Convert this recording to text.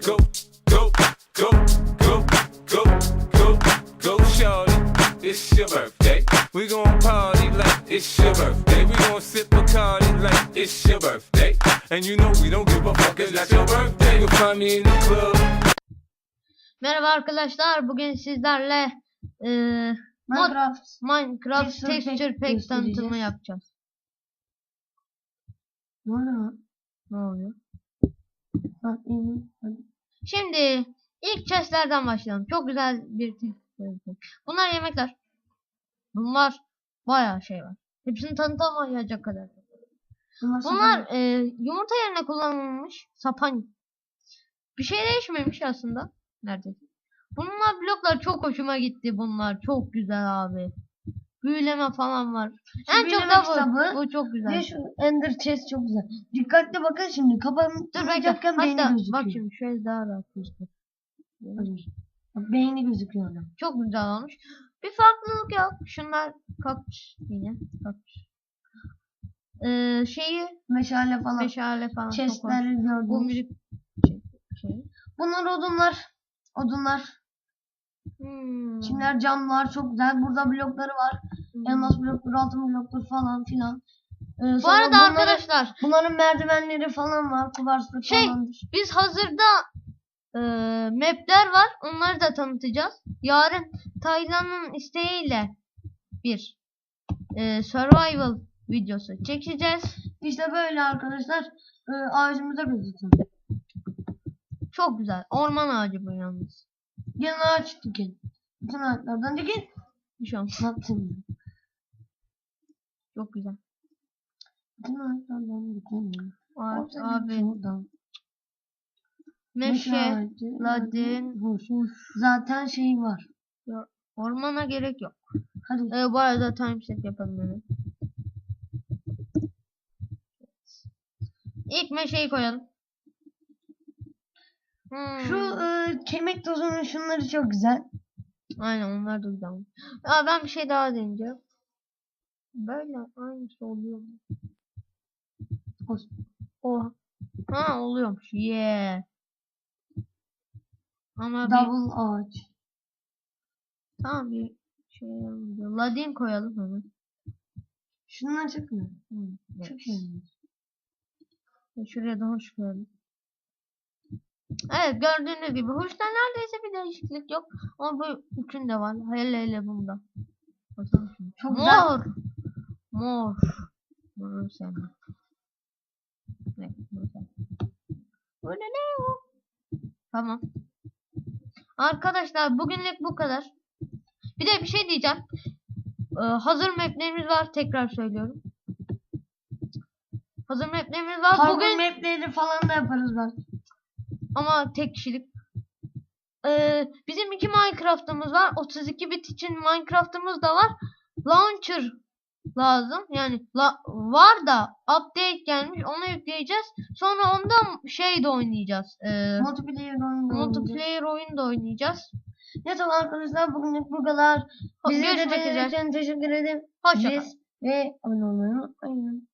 go, go, go, go, go, go, go, shorty. It's your birthday. We gon' party like it's your birthday. We gon' sip Bacardi like it's your birthday. And you know we don't give a fuck, it's not your birthday. You'll find me in the club. Merhaba arkadaşlar. Bugün sizlerle e, Minecraft. Minecraft Texture Pack Texture Pack göstereceğiz. tanıtımı yapacağız. Ne oluyor? Ne oluyor? Şimdi ilk chestlerden başlayalım. Çok güzel bir. Bunlar yemekler. Bunlar bayağı şey var. Hepsini tanıtamayacak kadar. Bunlar, Bunlar e, yumurta yerine kullanılmış sapan. Bir şey değişmemiş aslında. Neredeyse. Bunlar bloklar çok hoşuma gitti bunlar. Çok güzel abi. Büyüleme falan var. En çok da bu. Bu çok güzel. Bir şu Ender Chest çok güzel. Dikkatli bakın şimdi. Duracakken beyni Hatta gözüküyor. bak şimdi şöyle daha rahat gözüküyor. Beyni gözüküyor. Çok güzel olmuş. Bir farklılık yok. Şunlar kaktüs yine. Kaktüs. Ee, şeyi Meşale falan. meşale falan. Chestleri Bu müzik şey. şey. Bunlar odunlar. Odunlar. Hmm. Çimler camlar çok güzel. Burada blokları var. Elmas blokları, altın blokları falan filan. Ee, Bu sonra arada bunların- arkadaşlar Bunların merdivenleri falan var. Kuvarslık Şey, falandır. biz hazırda e, mapler var. Onları da tanıtacağız. Yarın Taylan'ın isteğiyle bir e, survival videosu çekeceğiz. İşte böyle arkadaşlar. Ee, ağacımıza gözüküyor. Çok güzel. Orman ağacı bu yalnız. Gelin ağaç dikin. Bütün ağaçlardan dikin. Bir şey olmaz. Çok güzel. Bütün ağaçlardan dikin. Ağaç, abi. şuradan. Meşe, ağacı, ladin. Huş. Zaten şey var. ormana gerek yok. Hadi. E, bu arada timeset yapalım hemen. İlk meşeyi koyalım. Hmm. Şu e, kemik tozunun şunları çok güzel. Aynen onlar da güzel. Aa, ben bir şey daha deneyeceğim. Böyle aynısı oluyor mu? Ha oluyormuş. Yeah. Ama bir, Double ağaç. tamam bir şey yapalım. Ladin koyalım hemen. Şunlar çok. Hmm, evet. Çok iyi. Şuraya da hoş koyalım. Evet gördüğünüz gibi hoşta neredeyse bir değişiklik yok. Ama bu üçünde var. Hele hele bunda. Çok güzel. Mor. Mor. Moru sevmem. Bu ne ne o? Tamam. Arkadaşlar bugünlük bu kadar. Bir de bir şey diyeceğim. Ee, hazır maplerimiz var. Tekrar söylüyorum. Hazır maplerimiz var. Parkur Bugün mapleri falan da yaparız bak. ama tek kişilik. Ee, bizim iki Minecraft'ımız var. 32 bit için Minecraft'ımız da var. Launcher lazım. Yani la- var da update gelmiş. Onu yükleyeceğiz. Sonra ondan şey de oynayacağız. Ee, Multiplayer oyunu. multiplayer oyun da oynayacağız. Neyse arkadaşlar bugünlük bu kadar. Bizi izlediğiniz için teşekkür ederim. Hoşçakalın. Biz ve abone olmayı unutmayın.